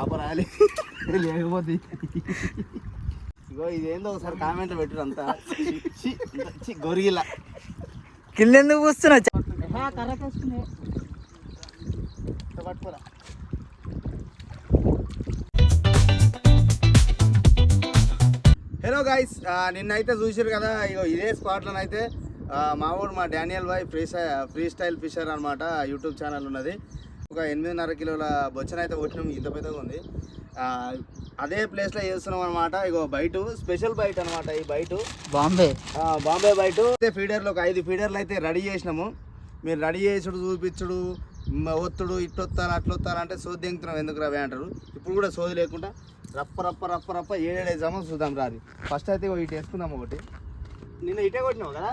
చేప రాలి లేకపోతే ఇగో ఇదేందో ఒకసారి కామెంట్ పెట్టు అంతా. గొరిగిలా. కింద ఎందుకు కూస్తున్నా పట్టుకోరా. హలో గైస్ నిన్నైతే చూసారు కదా ఇగో ఇదే స్పాట్లోనైతే మా ఊరు మా Daniel boy free freestyle fisher అనమాట యూట్యూబ్ ఛానల్ ఉన్నది. ఒక ఎనిమిదిన్నర కిలోల బొచ్చన అయితే కొట్టినాం ఇంత పెద్దగా ఉంది. అదే ప్లేస్లో చేస్తున్నాం అనమాట ఇగో బయట స్పెషల్ బయట అనమాట ఈ బయట బాంబే. బాంబే బయట అయితే ఫీడర్లు ఒక ఐదు ఫీడర్లు అయితే రెడీ చేసినాము. మీరు రెడీ చేసుడు చూపించుడు ఒత్తుడు ఇట్టొత్తారు అట్లొత్తారు అంటే సోది దింగుతున్నాం ఎందుకు రవి అంటారు? ఇప్పుడు కూడా సోది లేకుండా రప్ప రప్ప రప్ప రప్ప ఏడేడేసామో చూద్దాం రాది. ఫస్ట్ అయితే ఇటు వేసుకుందాం ఒకటి. నిన్న ఇటే కొట్టినావు కదా?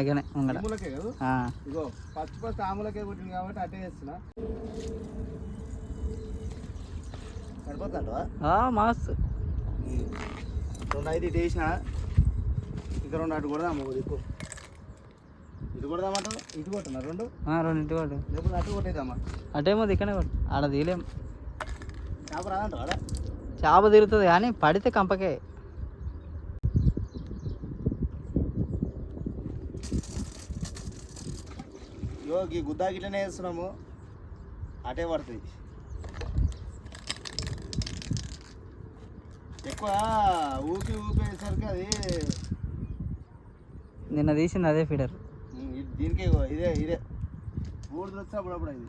ఇకనే ఉంగడ ఆములకే కదా? ఆ, ఇగో ఫస్ట్ ఫస్ట్ ఆములకే కొట్టింది కాబట్టి అటే వేస్తున్నా సరిపోతుంటవా ఆ, మస్తు. రెండు ఐదు ఇటు వేసిన ఇంకా రెండు అటు కొడదాం ఒక దిక్కు. ఇటు కొడదామంటావు ఇటు కొట్టున్నా రెండు? వాడు లేకపోతే అటు కొట్టేద్దామా? అటేమో దిక్కనే కొట్టు. ఆడ తీలేం చేప రాదంటావు? ఆడ చేప తిరుగుతుంది కానీ పడితే కంపకే. ఈ గుద్దా గిట్లనే వేస్తున్నాము అటే పడుతుంది. ఎక్కువ ఊపి ఊపేసరికి అది నిన్న తీసింది అదే ఫీడర్. దీనికే ఇదే ఇదే. ఊడిది వచ్చి అప్పుడప్పుడు ఇది.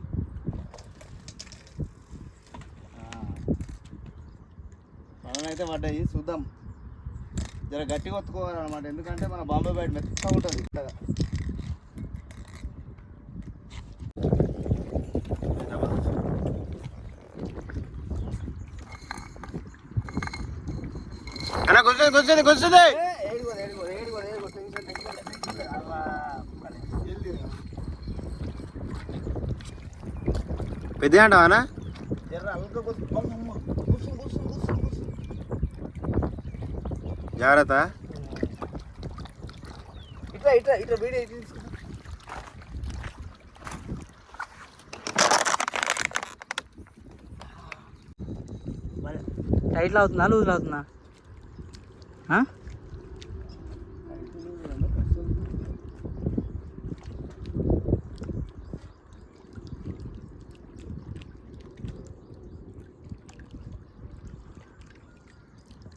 అయితే పడ్డాయి చూద్దాం. జర గట్టిగా ఒత్తుకోవాలన్నమాట. ఎందుకంటే మన బాంబే బయట మెత్తగా ఉంటుంది. ఇట్లాగా కూర్చోండి కూర్చోండి. పెద్ద అంటావా అన్న? జాగ్రత్త. ఇట్లా ఇట్లా ఇట్లా వీడియో టైట్లో అవుతుందా? లూజ్లో అవుతుందా? ఆ?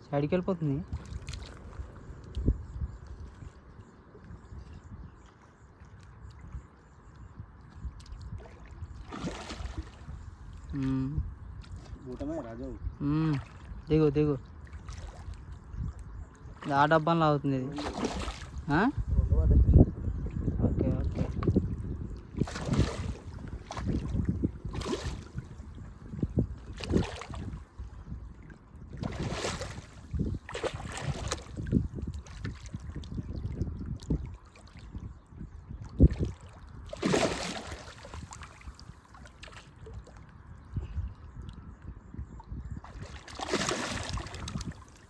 సైడ్కి వెళ్ళిపోతుంది మ్మ్. కూటమే రాజు మ్మ్. దిగు దిగు ఇది ఆ డబ్బాలో అవుతుంది ఇది. Okay okay.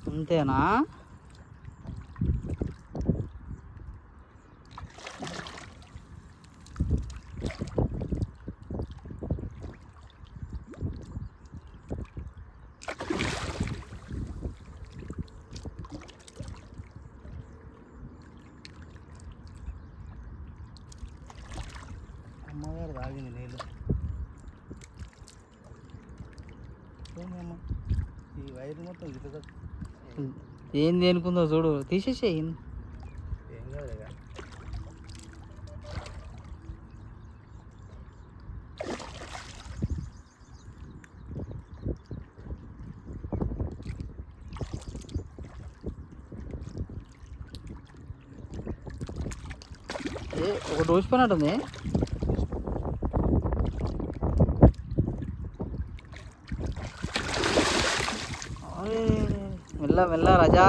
అంతేనా అమ్మగారు తాగింది నీళ్ళు ఏమమ్మా ఈ వైర్ మొత్తం ఇటుక ఏం అనుకుందో చూడు తీసేసేయి. ఒక కాదు పని ఏ ఒకటి ఊసిపోయినట్టుంది అరే, మెల్ల మెల్ల రజా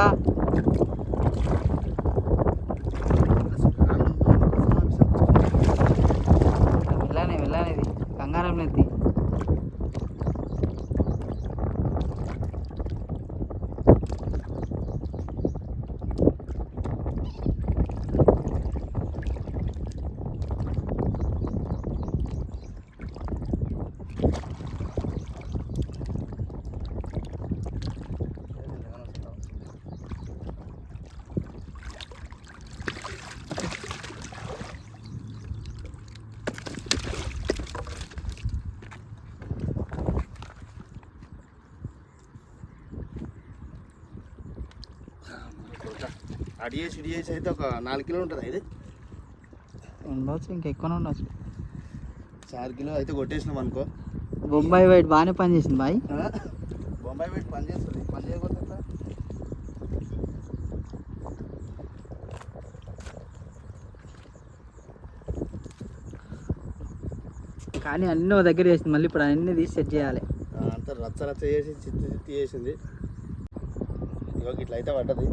అడి చేసి అయితే ఒక నాలుగు కిలో ఉంటుంది ఇది. ఉండొచ్చు ఇంకా ఎక్కువనే ఉండొచ్చు. చార్ కిలో అయితే కొట్టేసినాం అనుకో. బొంబాయి వైట్ బాగానే పనిచేసింది బాయ్? బొంబాయి పెట్టి పని చేస్తుంది. పని చేయకపోతే ఎట్లా? కానీ అన్నీ ఒక దగ్గర చేసింది. మళ్ళీ ఇప్పుడు అన్నీ తీసి సెట్ చేయాలి. అంతా రచ్చ రచ్చ చేసి చిత్తి చిత్తి చేసింది. ఇగో ఇట్లా అయితే పడ్డది.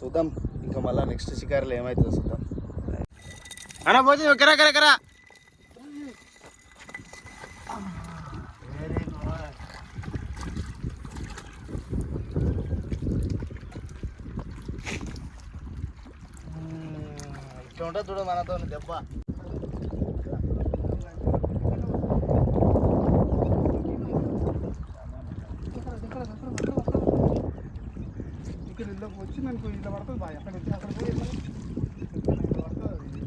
చూద్దాం. ఇంకా మళ్ళీ నెక్స్ట్ షికారులు ఏమవుతుందో చూద్దాం. అన్న పోతుంది కరా కరా కరా. ఇట్లా ఉంటుంది చూడు మనతో దెబ్బ.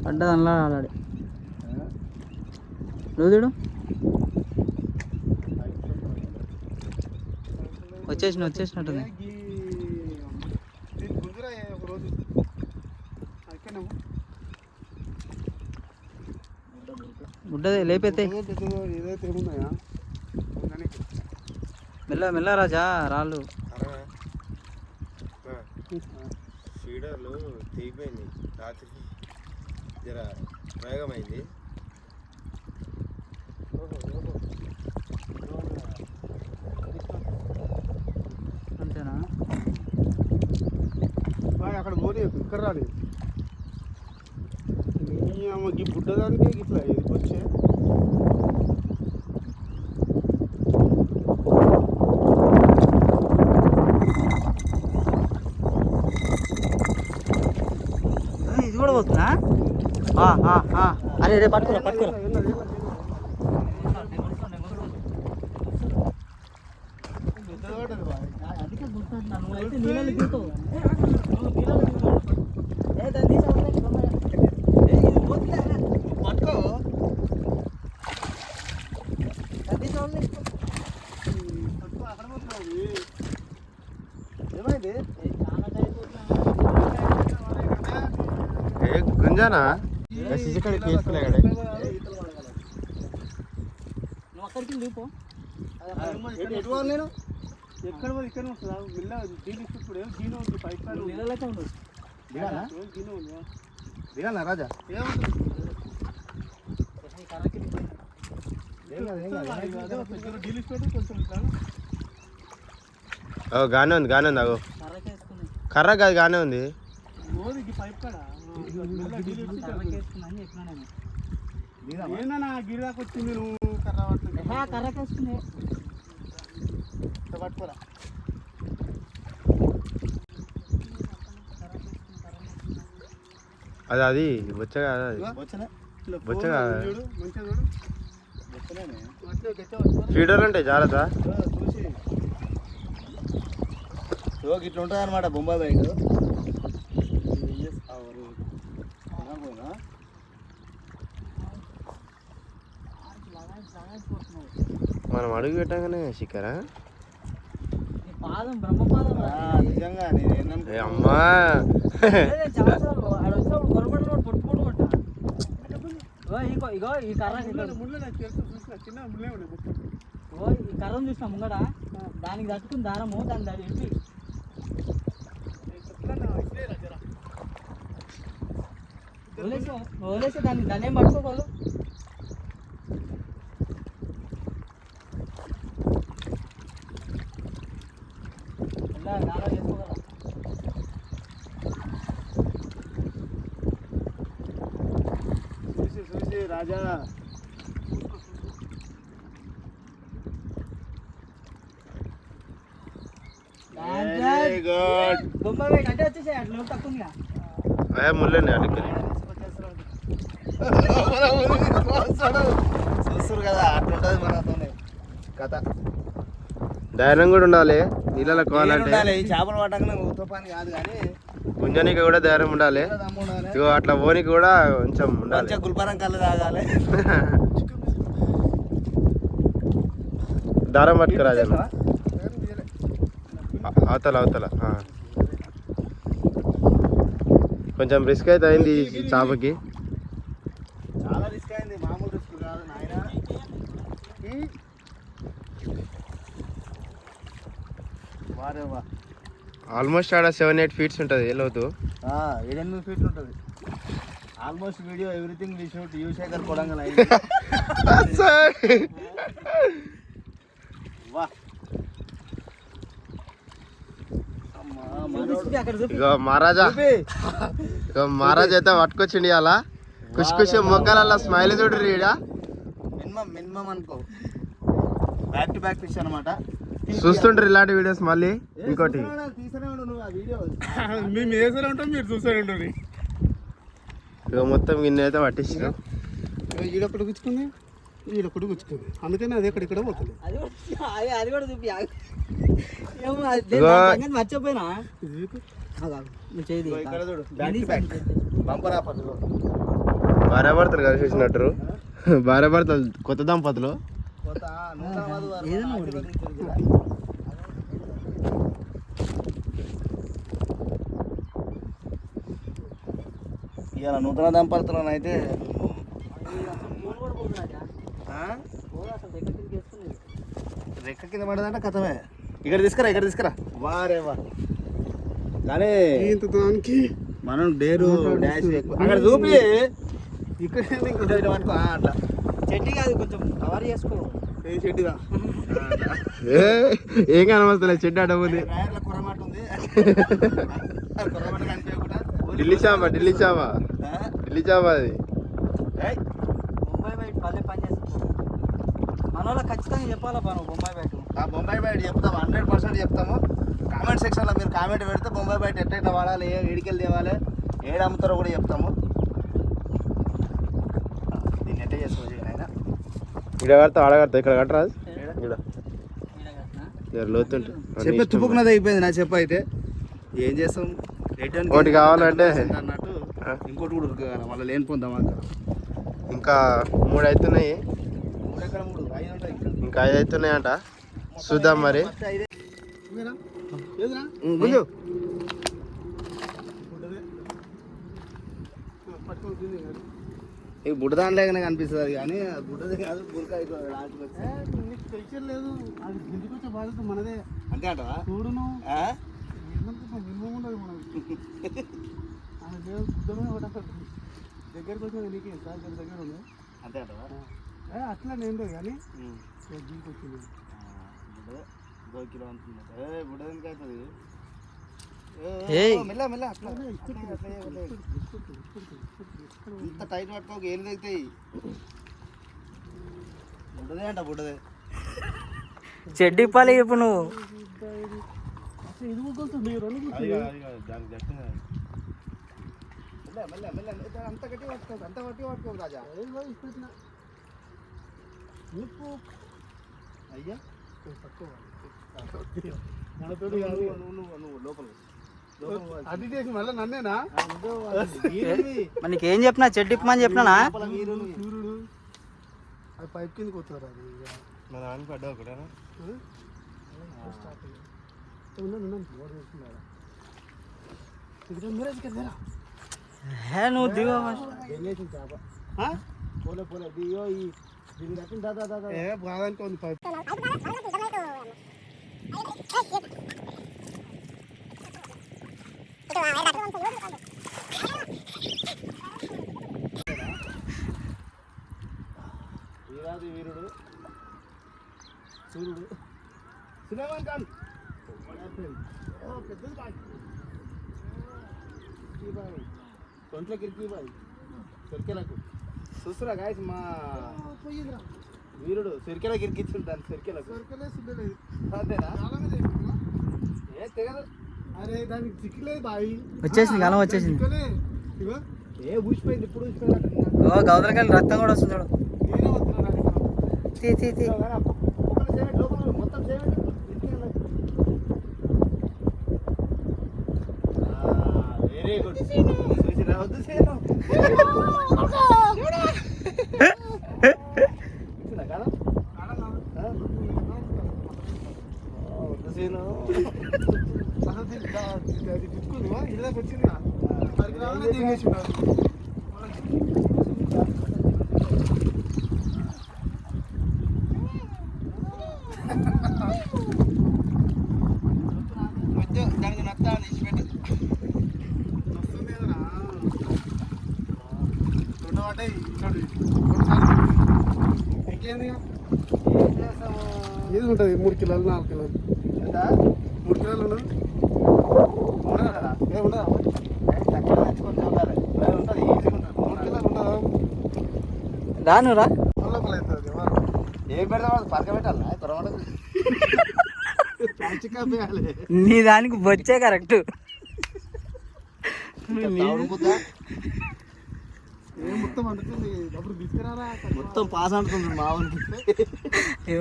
పడ్డది అందులో ఆడాడు నువ్వు చూడు. వచ్చేసిన వచ్చేసినట్టుంది. ఉండదే లేపైతే. మెల్ల మెల్ల రాజా రాళ్ళు ఫీడర్లు తెగిపోయింది రాత్రి జర ప్రయోగమైంది అంతేనా? అక్కడ పోనీ ఇక్కడ రాలి ఈ అమ్మకి బుడ్డదానికి ఇట్లా ఇది వచ్చే ఏ, ఇది కూడా పోతుందా ఆ, ఆ, ఆ. అరే రే పట్టుకోరా పట్టుకోరా అందుకే గుర్తుంటున్నా నువ్వు అయితే నీళ్ళలో దిగుతావు నువ్వు నీళ్ళలో దిగుతావు. ఏ, దాన్ని తీసి అవతలకి రమ్మయ్య. ఏ, ఇది పోతుందా? అరే రే తీసి అవతలకి. ఏమైంది ఏ, చాలా ఏ గుంజానా కదా. నువ్వు అక్కడికి దిగిపో ఎక్కడ పోయి ఇక్కడ వస్తుందా మిల్ల దీని ఇప్పుడు దీని ఉంది? పైప్ ఉండదు దిగాలా దీని ఉంది? దిగాలా రాజా? గానే ఉంది గానే ఉంది అగో కర్ర కాదు గానే ఉంది. పైప్ కాడ? ఏందన్నా గిరిదాకా వచ్చింది నువ్వు కర్ర పట్టుకోరా అది అది బొచ్చ కాదు అది. బొచ్చ. ఫీడర్ అంటే జాగ్రత్త. ఇట్లా ఉంటుంది అనమాట బొంబాయి బైక్ మనం అడుగు పెట్టగానే చిక్కరా నీ పాదం బ్రహ్మపాదం రా. నిజంగా నేను ఏ ఏందనుకున్నా అమ్మా అదే నేను చాలాసార్లు ఆడ వచ్చినప్పుడు గొడవలు కూడా పట్టుకుంటూ ఉంటా ఇగో ఇగో ఇగో ఈ కర్ర ముళ్ళు ముళ్ళు చూసిన చిన్న ముళ్ళే ఉండే మొత్తం ఇగో ఈ కర్రను చూసిన ముంగడ దానికి తట్టుకుని దారము దాని వదిలేసి వదిలేసి దాన్ని దాన్ని ఏం పట్టుకోగలరు ఇలా దారా చేసుకోగలరా చూసి చూసి రాజా వెరీ గుడ్ బొమ్మ వేడి అంటే వచ్చేసాయి అట్లా తక్కువ ఉందిగా ముళ్ళండి చూస్తారు కదా అట్లుంటది మనతోనే కథ. ధైర్యం కూడా ఉండాలి. నీళ్ళలో కోవాలంటే. చేపలు పట్టగానే ఊతో పని కాదు కానీ గుంజనికి కూడా ధైర్యం ఉండాలి. ఇగో అట్లా పోనీకి కూడా కొంచెం ఉండాలి. గుల్బరం కళ్ళు తాగాలి. దారం పట్టుకు రాజన్న అవతల అవతల. కొంచెం రిస్క్ అయితే అయింది ఈ చేపకి. చాలా రిస్క్ అయింది మామూలు రిస్క్ కాదు నాయన. వారే వా. ఆల్మోస్ట్ ఆడ సెవెన్ ఎయిట్ ఫీట్స్ ఉంటుంది ఏ లోతు. ఏడెనిమిది ఫీట్లు ఉంటుంది. Almost video everything we. Shoot you Shekhar Kodangal మహారాజా. మహారాజా అయితే పట్టుకొచ్చిండి అలా ఖుషి ఖుషి మొక్కలల్లా స్మైల్ చూడరు ఈడ. మినిమం మినిమం అనుకో. బ్యాక్ టు బ్యాక్ ఫిష్ అనమాట చూస్తుంటారు ఇలాంటి వీడియోస్ మళ్ళీ ఇంకోటి. మేము వేసే ఉంటాం మీరు చూసే ఉంటుంది ఇక మొత్తం గిన్నె అయితే పట్టించిన ఈడొక్కటి గుచ్చుకుంది గుచ్చుకుంది. అందుకని అది ఎక్కడ ఇక్కడ పోతుంది అది కూడా అది అది కూడా చూపి మర్చిపోయినా? ఇది చూపి. ఆగు, ఆగు. నువ్వు చేయి ఇగో ఇక్కడ చూడు back to back bumper offer భార్య భర్తలు కలిసి వచ్చినట్టు. భార్య భర్తలు కొత్త దంపతులు. నూతన. ఇవాళ నూతన దంపతులను అయితే? రెక్క కింద పడదంటే కథమే. ఇక్కడ తీసుకురా ఇక్కడ తీసుకురా. వారే వా. కానీ దానికి మనం డేరు డాష్ ఎక్కువ. అక్కడ చూపి. ఇక్కడ అట్లా. చెట్టు కాదు కొంచెం కవర్ చేసుకో. ఏ కనవస్తలే చెడ్డ అడవుంది ఢిల్లీ చాప ఢిల్లీ చాప? ఢిల్లీ చాప అది. బొంబాయి బయట పల్లె పని చేస్తాం మన వాళ్ళకి ఖచ్చితంగా చెప్పాలా బొంబాయి బయట? ఆ బొంబాయి బయట చెప్తాము హండ్రెడ్ పర్సెంట్ చెప్తాము. కామెంట్ సెక్షన్లో మీరు కామెంట్ పెడితే బొంబాయి బయట ఎట్లా వాడాలి ఏ ఏడికెళ్ళి తేవాలి ఏడు అమ్ముతారో కూడా చెప్తాము. దీన్ని ఎట్లా చేసుకోవచ్చు ఇక్కడ కడతా ఆడ కడతా ఇక్కడ కట్టరాదు ఇక్కడ లోతుంటు. చెప్పే తుప్పుకున్నది అయిపోయింది నా చెప్పు అయితే. ఏం చేస్తాం? రిటర్న్ ఒకటి కావాలంటే అన్నట్టు? ఇంకోటి కూడా ఉరకగల మళ్ళీ లేని పొందాం అక్కడ. ఇంకా మూడు అవుతున్నాయి ఐదు ఇంకా ఐదు అవుతున్నాయంట చూద్దాం మరి? గుంజు. ఈ బుడ్డదానిలాగానే కనిపిస్తుంది కానీ బుడ్డది కాదు బురక నీకు లేదు. అది వచ్చే బాధ్యత మనదే. అంతే అంటవా? చూడును. మినిమం ఉండదు దగ్గరికి వచ్చిన నీకే సార్ దగ్గర దగ్గర ఉంది. అంతే అంటవా? అట్లా నేను కానీ దీనికి వచ్చింది. బుడ్డదే దో కిలో బుడ్డది ఎందుకు అవుతుంది ఏయ్. మెల్ల మెల్ల అట్లా అట్లే, అట్లే, అట్లే. ఇంత టైట్ పట్టుకోక ఏం బుడ్డదే అంట బుడ్డదే. చెడ్డు ఇప్పాలి ఇప్పుడు నువ్వు. అంత గట్టి పట్టుకోదు అంత గట్టి పట్టుకోదు రాజా. అయ్యా. నువ్వు లోపల అది చేసి మళ్ళీ నన్నేనా మరి నీకేం చెప్పినా చెడ్డు ఇప్పమని చెప్పినానా సూర్యుడు అది పైప్ కిందకి వచ్చారు అది. మా నాన్న పడ్డా ఒకటేనా కదా నువ్వు దిగో ఏం? పోలే పోలే దియో ఈ దీని దాదా దాదా ఏ బాగానికి ఉంది పైప్ వీరాది వీరుడు సూర్యుడు సులేమాన్ ఖాన్ పెద్దది బాయ్. కొంట్లో కిరికి బాయ్ సొరికెలకు చూస్తురా గాయస్ మా. వీరుడు సొరికెలకు సరుకులే సుందలేదు. అంతేనా చాలా మంది చెప్తున్నా. ఏ తెగదు వచ్చేసింది కాలం వచ్చేసింది ఓ గౌదలకాయలు రక్తం కూడా వస్తుంది. తీ తీ తీ వెరీ గుడ్ చూసిరా వద్దు సేను చూసినా కదా ఆ? వద్దు సేను అసలు దీనికి దా- ఇది- అది తిప్పుకుందివా? ఇళ్ళకి వచ్చిందిగా? పరికి రాగానే దిగేసి ఉన్నాడు. దానికి నత్తా ఇచ్చిపెట్టు వస్తుంది కదరా. రెండో వాటే ఇచ్చాడు. రెండుసార్లు. ఇంకేంది ఇక? ఏది ఉంటుంది మూడు కిలోలు నాలుగు కిలోలు మూడు కిలోలు ఉండదు ఏ ఉండదా మూడు కిలోలు ఉండదా రాను రా. ఏం పరక పెట్టాలా? కొరమాట నీ దానికి బొచ్చే కరెక్ట్. ఏం మొత్తం పాస్ అంటుంది మా ఊరికి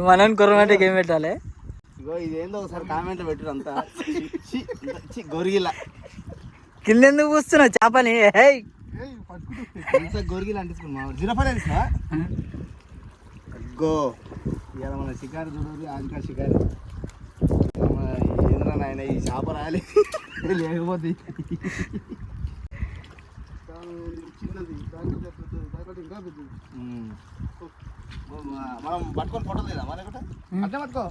మనం కుర్రమంటే ఏం పెట్టాలి? ఇగో ఇదేందో ఒకసారి కామెంట్లో పెట్టారు అంతా. గొరిగిల. కింద ఎందుకు పూస్తున్నావు చేపని? హేయ్ ఏయ్ పట్టుకుంటుంది అంత గొరిగిల అంటించుకుని మా జిరఫలే తీసా గో ఇవాళ మన షికారు చూడదు ఆంకా షికారు. ఏంద్రా నాయన ఈ చేప రాలి లేకపోతే. చిన్నది ఇంకా పెద్దది. మనం పట్టుకొని ఫోటో తీదా మన అట్నే పట్టుకో.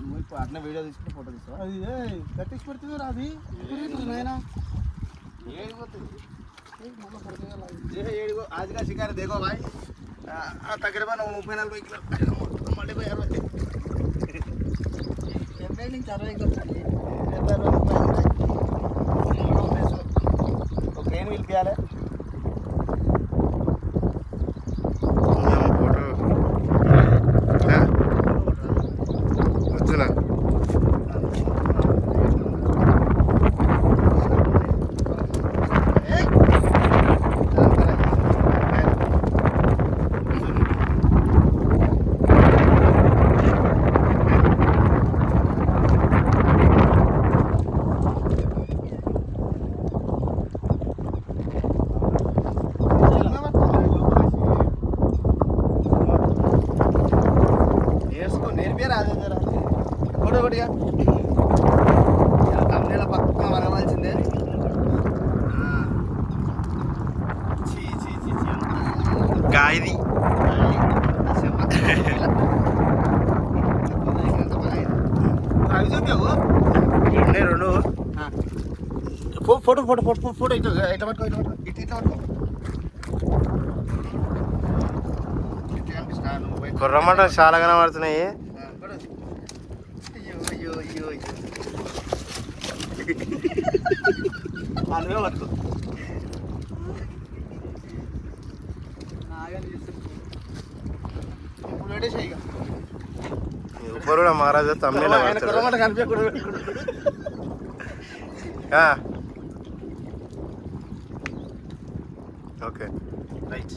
నువ్వు ఇప్పుడు అట్లా వీడియో తీసుకుని ఫోటో తీస్తావా? అది కట్టేసి పెడుతుంది అది నాయన? आज का शिकार देखो भाई तकरीबन मुफे नलभ किलो मल्बे अरवे డెబ్బై నుంచి అరవై కొట్టాలి డెబ్బై ఒక ఏం పిలిపించాలి ఫోటో ఫోటో ఫోటో ఫోటో ఇట్లా ఇట్లా పట్టుకో ఇట్లా పట్టుకో ఇట్లా ఇట్లా పట్టుకో ఇట్లా కనిపిస్తా నువ్వు పోయి. కుర్రమాట చాలా కనబడుతున్నాయి ఆ, పడు. అయ్యో అయ్యో అయ్యో అయ్యో ఆ, నువ్వే పట్టుకో ఇప్పుడు పెట్టేసేయ్ ఇక. ఇప్పుడు కూడా మహారాజా Okay. Right.